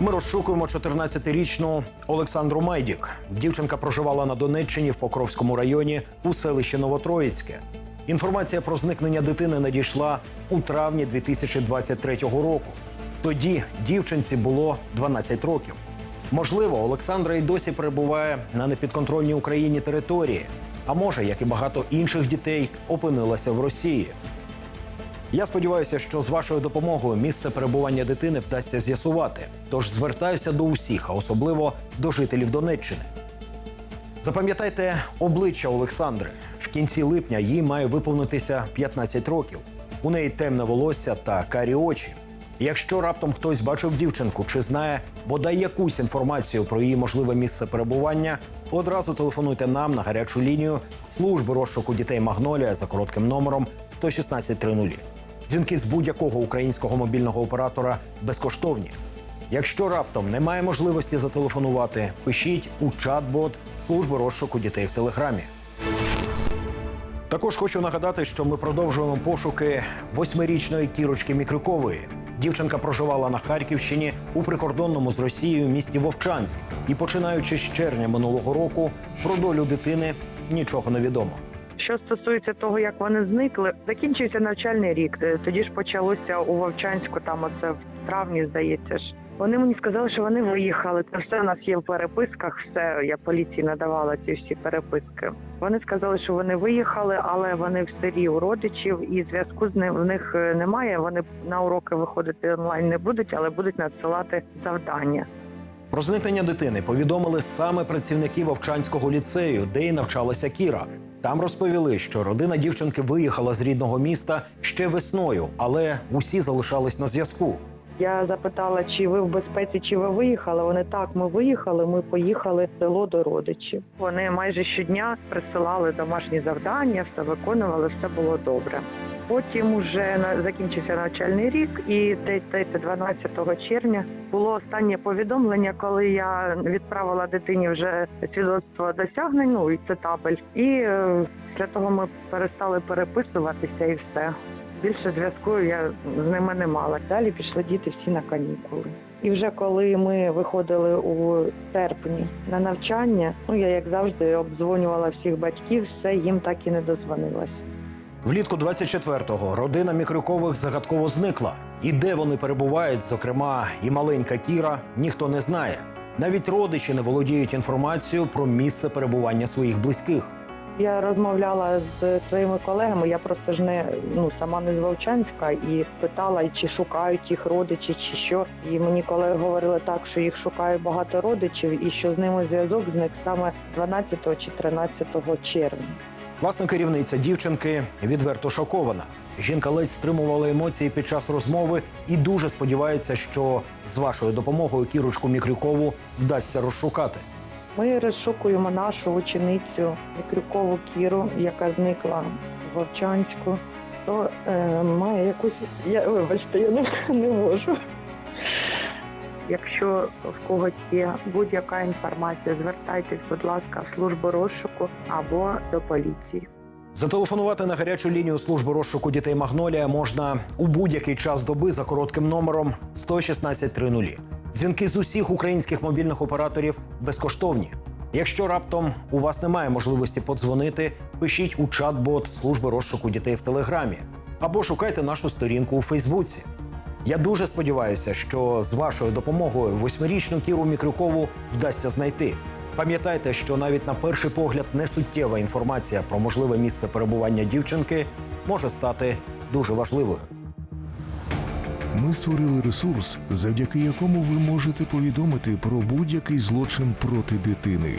Ми розшукуємо 14-річну Олександру Майдік. Дівчинка проживала на Донеччині в Покровському районі у селищі Новотроїцьке. Інформація про зникнення дитини надійшла у травні 2023 року. Тоді дівчинці було 12 років. Можливо, Олександра й досі перебуває на непідконтрольній Україні території, а може, як і багато інших дітей, опинилася в Росії. Я сподіваюся, що з вашою допомогою місце перебування дитини вдасться з'ясувати. Тож звертаюся до усіх, а особливо до жителів Донеччини. Запам'ятайте обличчя Олександри. В кінці липня їй має виповнитися 15 років. У неї темне волосся та карі очі. Якщо раптом хтось бачив дівчинку чи знає бодай якусь інформацію про її можливе місце перебування, одразу телефонуйте нам на гарячу лінію служби розшуку дітей Магнолія за коротким номером 11630. Дзвінки з будь-якого українського мобільного оператора безкоштовні. Якщо раптом немає можливості зателефонувати, пишіть у чат-бот служби розшуку дітей в телеграмі. Також хочу нагадати, що ми продовжуємо пошуки восьмирічної кірочки Мікрюкової. Дівчинка проживала на Харківщині у прикордонному з Росією місті Вовчанськ. І починаючи з червня минулого року, про долю дитини нічого не відомо. Що стосується того, як вони зникли, закінчився навчальний рік. Е, Тоді ж почалося у Вовчанську, там оце в травні, здається ж. Вони мені сказали, що вони виїхали. Це все у нас є в переписках, все, я поліції надавала ці всі переписки. Вони сказали, що вони виїхали, але вони в селі у родичів і зв'язку з ним в них е, немає. Вони на уроки виходити онлайн не будуть, але будуть надсилати завдання. Про зникнення дитини повідомили саме працівники Вовчанського ліцею, де й навчалася Кіра. Там розповіли, що родина дівчинки виїхала з рідного міста ще весною, але усі залишались на зв'язку. Я запитала, чи ви в безпеці, чи ви виїхали. Вони так, ми виїхали, ми поїхали в село до родичів. Вони майже щодня присилали домашні завдання, все виконували, все було добре. Потім на- закінчився навчальний рік і десь десь 12 червня було останнє повідомлення, коли я відправила дитині вже свідоцтво досягнень, ну і це табель. І е, після того ми перестали переписуватися і все. Більше зв'язку я з ними не мала. Далі пішли діти всі на канікули. І вже коли ми виходили у серпні на навчання, ну я як завжди обдзвонювала всіх батьків, все їм так і не дозвонилась. Влітку 24-го родина Мікрюкових загадково зникла. І де вони перебувають, зокрема, і маленька Кіра, ніхто не знає. Навіть родичі не володіють інформацією про місце перебування своїх близьких. Я розмовляла з своїми колегами, я просто ж не ну сама не з Вовчанська і питала, чи шукають їх родичі, чи що. І мені колеги говорили так, що їх шукає багато родичів і що з ними зв'язок зник саме 12 чи 13 червня. Власне, керівниця дівчинки відверто шокована. Жінка ледь стримувала емоції під час розмови і дуже сподівається, що з вашою допомогою Кірочку Мікрюкову вдасться розшукати. Ми розшукуємо нашу ученицю Мікрюкову Кіру, яка зникла в Вовчанську. То е, має якусь. Я вибачте, я не, не можу. Якщо в когось є будь-яка інформація, звертайтесь, будь ласка, в службу розшуку або до поліції. Зателефонувати на гарячу лінію служби розшуку дітей Магнолія можна у будь-який час доби за коротким номером 11630. Дзвінки з усіх українських мобільних операторів безкоштовні. Якщо раптом у вас немає можливості подзвонити, пишіть у чат-бот служби розшуку дітей в Телеграмі або шукайте нашу сторінку у Фейсбуці. Я дуже сподіваюся, що з вашою допомогою восьмирічну Кіру Мікрюкову вдасться знайти. Пам'ятайте, що навіть на перший погляд несуттєва інформація про можливе місце перебування дівчинки може стати дуже важливою. Ми створили ресурс, завдяки якому ви можете повідомити про будь-який злочин проти дитини.